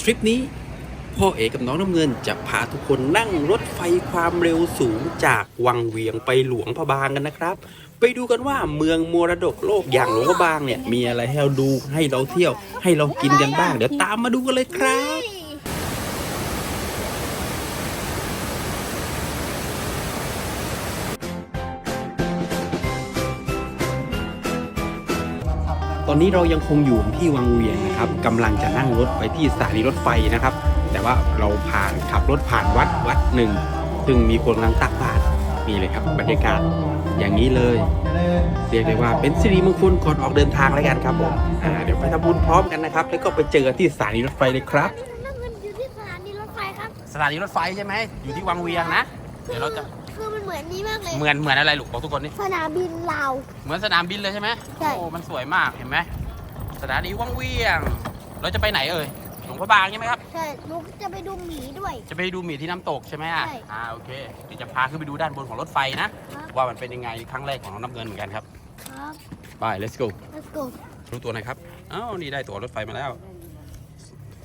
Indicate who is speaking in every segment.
Speaker 1: ทริปนี้พ่อเอกกับน้องน้ำเงินจะพาทุกคนนั่งรถไฟความเร็วสูงจากวังเวียงไปหลวงพระบางกันนะครับ ไปดูกันว่าเมืองมรดกโลกอย่างหลวงพระบางเนี่ยมีอะไรให้เราดูให้เราเที่ยว ให้เรากินกันบ้าง เดี๋ยวตามมาดูกันเลยครับ อนนี้เรายังคงอยู่ที่วังเวียงนะครับกำลังจะนั่งรถไปที่สถานีรถไฟนะครับ แต่ว่าเราผ่านขับรถผ่านวัดวัดหนึ่ง ซึ่งมีคนกำลังตักบาตรนี่เลยครับบรรยากาศอย่างนี้เลย เรียกได้ว่าเป็นสิริมงคลก่อนออกเดินทางแล้วกันครับผมอ่าเดี๋ยวไปทำบุญพร้อมกันนะครับ แล้วก็ไปเจอกันที่สถานีรถไฟเลยครับ
Speaker 2: น้ำเงินอยู่ที่สถานีรถไฟครับ
Speaker 1: สถานีรถไฟใช่ไหมอยู่ที่วังเวียงนะ เดี๋ยวเราจะ
Speaker 2: คือมันเหมือนนี้มากเลย
Speaker 1: เหมือนเหมือนอะไรลูกบอกทุกคนนี่
Speaker 2: สนามบินลาว
Speaker 1: เหมือนสนามบินเลยใช่ไหม
Speaker 2: ใช่
Speaker 1: โอ้มันสวยมากเห็นไหมสถานีวังเวียง เราจะไปไหนเอ่ยหลวงพระบางใช่ไหมครับ
Speaker 2: ใช่ลูกจะไปดูหมีด้วย
Speaker 1: จะไปดูหมีที่น้ำตกใช่ไหมอะ
Speaker 2: ใช่
Speaker 1: อ่าโอเคเดี๋ยวจะพาขึ้นไปดูด้านบนของรถไฟนะ
Speaker 2: ครับ
Speaker 1: ว่ามันเป็นยังไงครั้งแรกของน้องน้ำเงินเหมือนกันครับ
Speaker 2: ครับ
Speaker 1: ไป let's go
Speaker 2: let's go
Speaker 1: รู้ตัวหน่อยครับอ้าวนี่ได้ตั๋วรถไฟมาแล้ว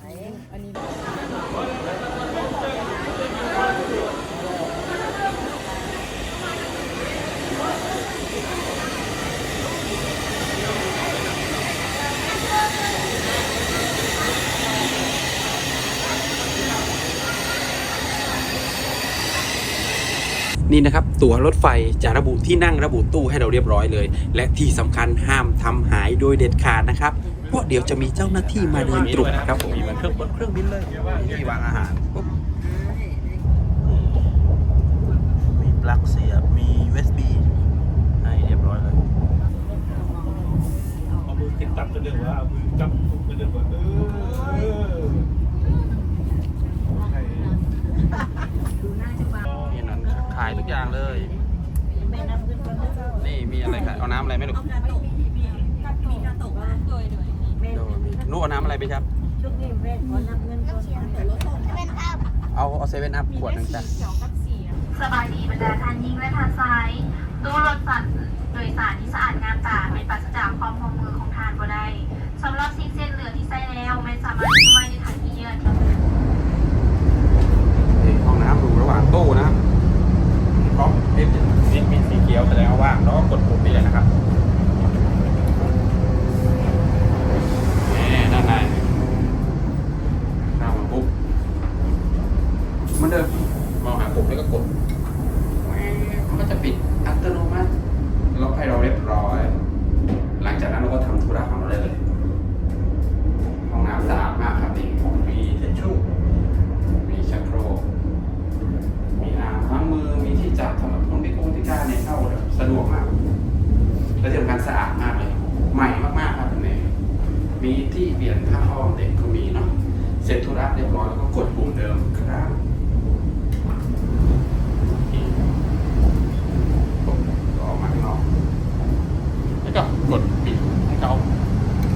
Speaker 1: นี่นะครับ ตั๋วรถไฟจะระบุที่นั่งระบุตู้ให้เราเรียบร้อยเลย และที่สำคัญห้ามทำหายโดยเด็ดขาดนะครับเพราะเดี๋ยวจะมีเจ้าหน้าที่มาเดินตรวจครับผมมีเหมือนเครื่องบนเครื่องบินเลยที่วางอาหารปุ๊บ
Speaker 3: มีปลั๊กเสียบ มี USB ให้เรียบร้อยเลย
Speaker 4: เอามือติดตับกันเรื่องว่าเอามือจับทุกกันเรื่องว่าเออให้
Speaker 1: นี่นั้นขายทุกอย่างเลย นี่มีอะไรขายเอาน้ำอะไรไหมลูก นู่นเอาน้ำอะไรไปครับ
Speaker 2: เป็นอัพ
Speaker 1: เอาเอาเซเว่นอัพขวดหนึ่งจ้ะ
Speaker 5: สบายดีบรรดาท่านยิ่งและทานซ้ายตู้รถสัตว์โดยสารที่สะอาดงามตาเป็นปราศจากความห่วงมือของทานบ่ได้สำหรับสิ่งเส้นเหลือที่ใส่แล้วไม่สามารถทิ้งไว้ในถังที่เยื่อที่
Speaker 1: นี่ห้องน้ำดูระหว่างตู้นะครับพร้อมเอฟมีมีสีเขียวแสดงว่าว่างแล้วก็กดปุ่มนี่เลยนะครับนี่ด้านในเข้ามาปุ๊บเหมันเดิมมองหาปุ่มแล้วก็กดแหวมันก็จะปิดอัตโนมัติล็อกให้เราเรียบร้อย หลังจากนั้นเราก็ทำธุระของเราได้เลย ห้องน้ำสะอาดมากครับนี่มีเช็ดชู่ มีชักโครก มีอ่างล้างมือ มีที่จับสำหรับคนพิกงพิการเนี่ยเข้าแบบสะดวกมาก และที่สำคัญสะอาดมากเลย ใหม่มากๆครับตรงนี้มีที่เปลี่ยนผ้าห้องเด็กก็มีเนาะ เสร็จธุระเรียบร้อยแล้วก็กดปุ่มเดิม ครับนี่ปุ๊บก็ออกมาข้างนอกแล้วก็กดปิดให้เขา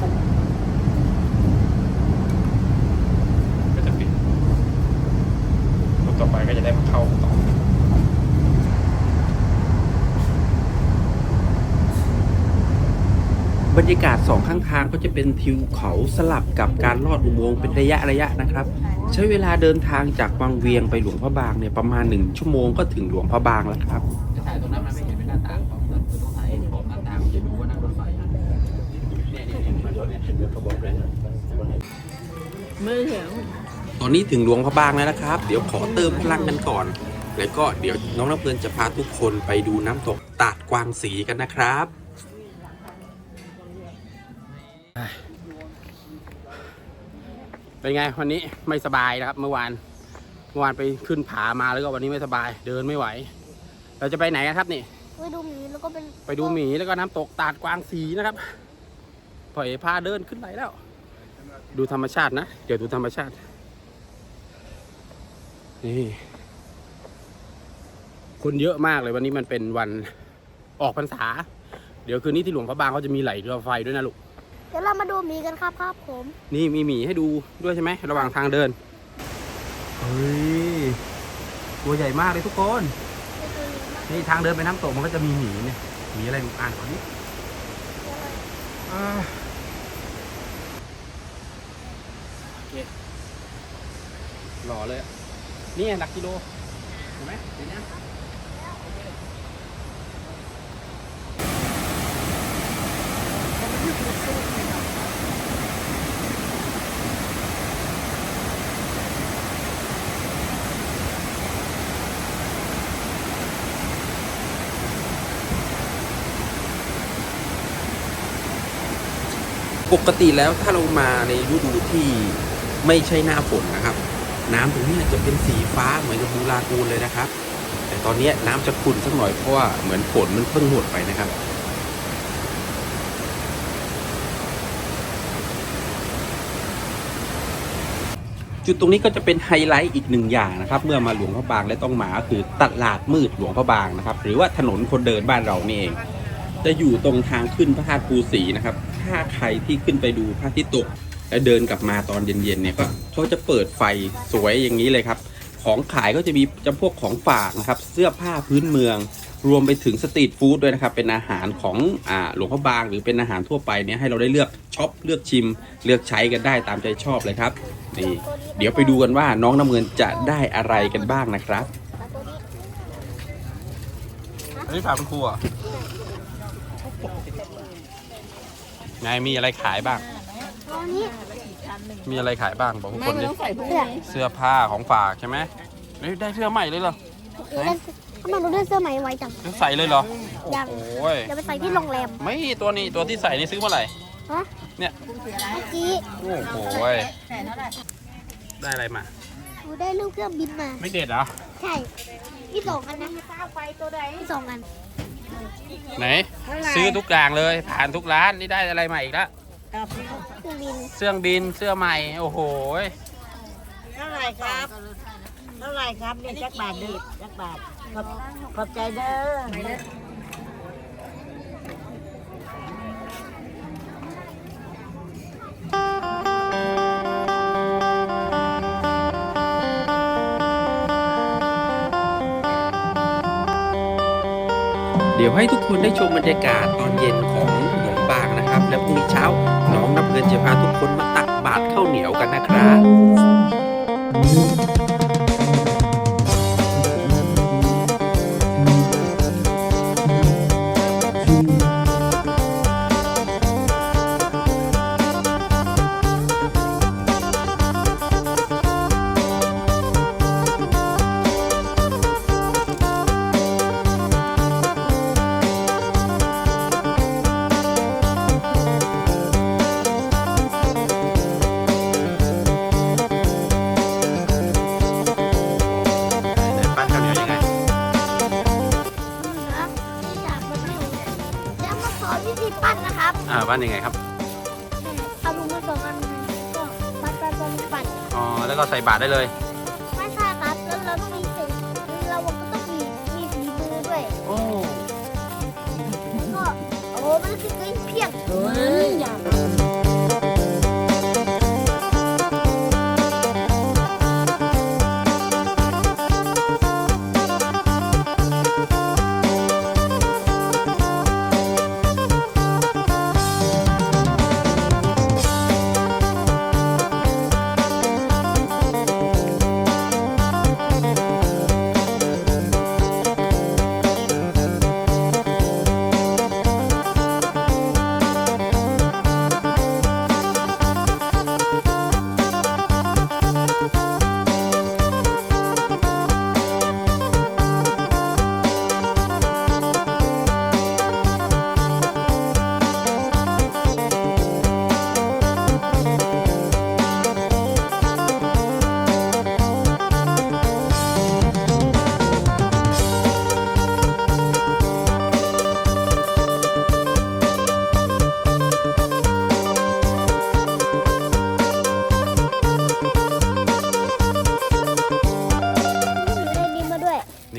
Speaker 1: ปุ๊บก็จะปิด รูปต่อไปก็จะได้มาเข้าต่อ บรรยากาศสองข้างทางก็จะเป็นทิวเขาสลับกับการลอดอุโมงค์เป็นระยะระยะนะครับ ใช้เวลาเดินทางจากวังเวียงไปหลวงพระบางเนี่ยประมาณหนึ่งชั่วโมงก็ถึงหลวงพระบางแล้วครับถ่ายตรงนั้นมันไม่เห็นเป็นหน้าต่างของต้องถ่ายขอบหน้าต่างจะดูว่านั่งรถไฟเนี่ยเนี่ยเนี่ยมาดูเนี่ยเดี๋ยวเขาบอกเลยตอนนี้ถึงหลวงพระบางแล้วนะครับ เดี๋ยวขอเติมพลังกันก่อน แล้วก็เดี๋ยวน้องน้ำเพลินจะพาทุกคนไปดูน้ำตกตาดกวางสีกันนะครับ เป็นไงวันนี้ไม่สบายนะครับ เมื่อวานเมื่อวานไปขึ้นผามาแล้วก็วันนี้ไม่สบาย เดินไม่ไหว เราจะไปไหนกันครับนี่
Speaker 2: ไปดูหมีแล้วก็เป็น
Speaker 1: ไปดูหมีแล้วก็น้ำตกตาดกวางสีนะครับปล่อยพาเดินขึ้นไปแล้ว ดูธรรมชาตินะ เดี๋ยวดูธรรมชาติ นี่ คนเยอะมากเลยวันนี้มันเป็นวันออกพรรษา เดี๋ยวคืนนี้ที่หลวงพระบางเขาจะมีไหลเรือไฟด้วยนะลูก
Speaker 2: เดี๋ยวเรามาดูหมีกันครับครับผม
Speaker 1: นี่มีหมีให้ดูด้วยใช่ไหมระหว่างทางเดิน เฮ้ย ตัวใหญ่มากเลยทุกคน นี่ทางเดินไปน้ำตกมันก็จะมีหมีเนี่ย หมีอะไรลูกอ่านก่อนนี้อ่าโอเคหล่อเลยอะนี่ไงหลักกิโล เห็นไหมเห็นยัง ปกติแล้วถ้าเรามาในฤดูที่ไม่ใช่หน้าฝนนะครับ น้ำตรงนี้จะเป็นสีฟ้าเหมือนกับบูรากูลเลยนะครับ แต่ตอนนี้น้ำจะขุ่นสักหน่อยเพราะว่าเหมือนฝนมันเพิ่งหมดไปนะครับจุดตรงนี้ก็จะเป็นไฮไลท์อีกหนึ่งอย่างนะครับ เมื่อมาหลวงพระบางและต้องมาก็คือตลาดมืดหลวงพระบางนะครับ หรือว่าถนนคนเดินบ้านเรานี่เอง จะอยู่ตรงทางขึ้นพระธาตุภูสีนะครับ ถ้าใครที่ขึ้นไปดูพระอาทิตย์ตก แล้วเดินกลับมาตอนเย็นๆเนี่ยก็เขาจะเปิดไฟสวยอย่างนี้เลยครับ ของขายก็จะมีจำพวกของฝากนะครับ เสื้อผ้าพื้นเมือง รวมไปถึงสตรีทฟู้ดด้วยนะครับ เป็นอาหารของอ่าหลวงพ่อบาง หรือเป็นอาหารทั่วไปเนี่ยให้เราได้เลือกช็อปเลือกชิม เลือกใช้กันได้ตามใจชอบเลยครับนี่เดี๋ยวไปดูกันว่าน้องน้ำเงินจะได้อะไรกันบ้างนะครับ
Speaker 2: ตัวนี้
Speaker 1: อันนี้ฝากคุณครูอะ ไงมีอะไรขายบ้าง
Speaker 2: ตัวนี้
Speaker 1: มีอะไรขายบ้างบอกทุกคนดิ
Speaker 2: เสื้อ
Speaker 1: เสื้อผ้าของฝากใช่ไหมเฮ้ยได้เสื้อใหม่เลยเหรอ
Speaker 2: ทำไมหนูได้เสื้อใหม่ไวจัง
Speaker 1: ใส่เลยเหรอ
Speaker 2: ยัง
Speaker 1: โอ้ย
Speaker 2: เดี๋ยวไปใส่ที่โรงแรม
Speaker 1: ไม่ตัวนี้ตัวที่ใส่นี่ซื้อเมื่อไหร่
Speaker 2: ฮะ
Speaker 1: เนี่ย
Speaker 2: เมื่อกี้
Speaker 1: โอ้โหยได้อะไรมา
Speaker 2: หนูได้รูปเครื่องบินมา
Speaker 1: ไม่เด็ดเหรอ
Speaker 2: ใช่ที่สองอันนะที่สองอัน
Speaker 1: ไหน ซื้อทุกอย่างเลย ผ่านทุกร้านนี่ได้อะไรมาอีกแล้ว
Speaker 2: เครื่องบิน
Speaker 1: เสื้อบินเสื้อใหม่ โอ้โหย
Speaker 6: เท่าไหร่ครับเท่าไหร่ครับนี่จักบาทดิจักบาทขอบขอบใจเด้อ
Speaker 1: ดี๋ยวให้ทุกคนได้ชมบรรยากาศตอนเย็นของหนองบางนะครับ และพรุ่งนี้เช้าน้องน้ำเงินจะพาทุกคนมาตักบาตรข้าวเหนียวกันนะครับ
Speaker 2: อ่า
Speaker 1: ปั้นยังไงครับ
Speaker 2: เอาลูกมาสองอันก็ปั้นปั้นปั้นปั้น
Speaker 1: อ๋อ แล้วก็ใส่บาตรได้เลย
Speaker 2: ไม่ใช่ครับแล้วเราต้องมีสิ่งเราก็ต้องมีมีฝีมือด้วย
Speaker 1: โอ้
Speaker 2: แล้วก็โอ้มันคือเพียง
Speaker 6: เฮ้ยอย่า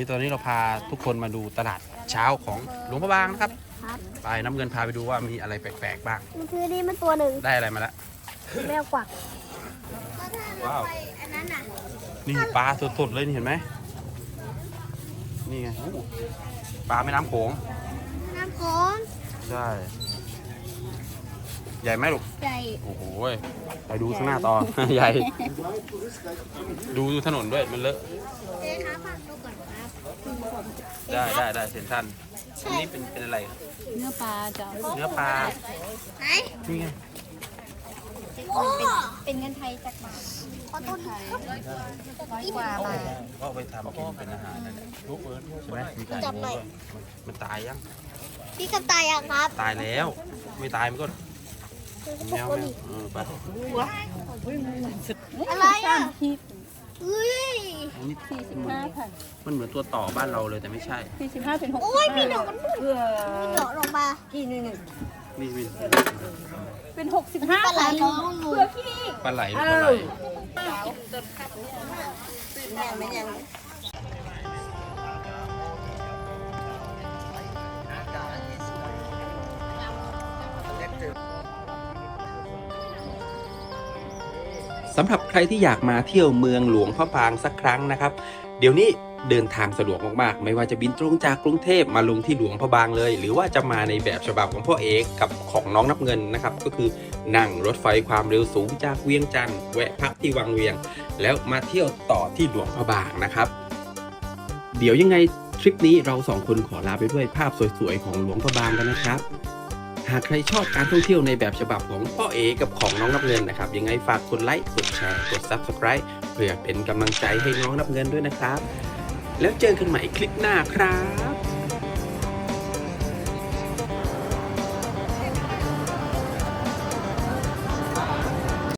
Speaker 2: นี่
Speaker 1: ตอนนี้เราพาทุกคนมาดูตลาดเช้าของหลวงพระบางนะครับ
Speaker 2: ครับ
Speaker 1: ไปน้ำเงินพาไปดูว่ามีอะไรแปลกๆบ้าง
Speaker 2: มันคือนี่มันตัวหนึ่ง
Speaker 1: ได้อะไรมาแล้ว
Speaker 2: แมวกวัก
Speaker 1: ว้าว
Speaker 2: อันนั้นน่ะ
Speaker 1: นี่ปลาสดๆเลยนี่เห็นไหมนี่ไงโอ้ปลาแม่น้ำโขง
Speaker 2: น้ำของ
Speaker 1: ใช่ใหญ่ไหมลูก
Speaker 2: ใหญ่
Speaker 1: โอ้โหยไปดูข้างหน้าต่อ ใหญ่ ดูถนนด้วยมันเลอะ
Speaker 2: เจ๊คะฝากดูก่อนครับคุณผม
Speaker 1: ได้ได้ได้เซนทันอันนี้เป็นเป็นอะไรครับ
Speaker 7: เนื้อปลาจ้ะ
Speaker 1: เนื้อปลา
Speaker 2: ไหน
Speaker 1: นี่ไง
Speaker 2: เป็นเป็นเงินไทยจากบาทขอต้นครับ
Speaker 7: ร้อยกว่าบาท
Speaker 1: ก็เอาไปทำกินเป็นอาหารนั่นแหละใช่ไหมมีไก่
Speaker 2: จับหน่อย
Speaker 1: มันตายยัง
Speaker 2: พี่กระต่ายอะครับ
Speaker 1: ตายแล้ว ไม่ตายมันก็แมวแมวเออไป
Speaker 2: อะไรอะ เฮ้ย
Speaker 1: อันนี้
Speaker 7: สี่สิบห้าค่ะ
Speaker 1: มันเหมือนตัวต่อบ้านเราเลยแต่ไม่ใช่
Speaker 7: สี่สิบห้าเป็นหก
Speaker 2: โอ้ยมีหนอน
Speaker 6: เพื่อ
Speaker 2: หนอนลงมา
Speaker 6: ที่นี่นี่
Speaker 1: นี่วิน
Speaker 7: เป็นหกสิบห้า
Speaker 2: ปลาไหล
Speaker 7: ค่ะ
Speaker 2: น้องหนู
Speaker 1: ปลาไหลปลาไหล
Speaker 6: ยังไม่ยังำ
Speaker 1: หรับใครที่อยากมาเที่ยวเมืองหลวงพระบางสักครั้งนะครับ เดี๋ยวนี้เดินทางสะดวกมากๆ ไม่ว่าจะบินตรงจากกรุงเทพมาลงที่หลวงพระบางเลย หรือว่าจะมาในแบบฉบับของพ่อเอกกับของน้องนับเงินนะครับ ก็คือนั่งรถไฟความเร็วสูงจากเวียงจันทร์แวะพักที่วังเวียง แล้วมาเที่ยวต่อที่หลวงพระบางนะครับ เดี๋ยวยังไงทริปนี้เราสองคนขอลาไปด้วยภาพสวยๆของหลวงพระบางกันนะครับ หากใครชอบการท่องเที่ยวในแบบฉบับของพ่อเอกับของน้องนับเงินนะครับ ยังไงฝากกดไลค์กดแชร์กด Subscribe เพื่อเป็นกำลังใจให้น้องนับเงินด้วยนะครับ แล้วเจอกันใหม่คลิปหน้าครับ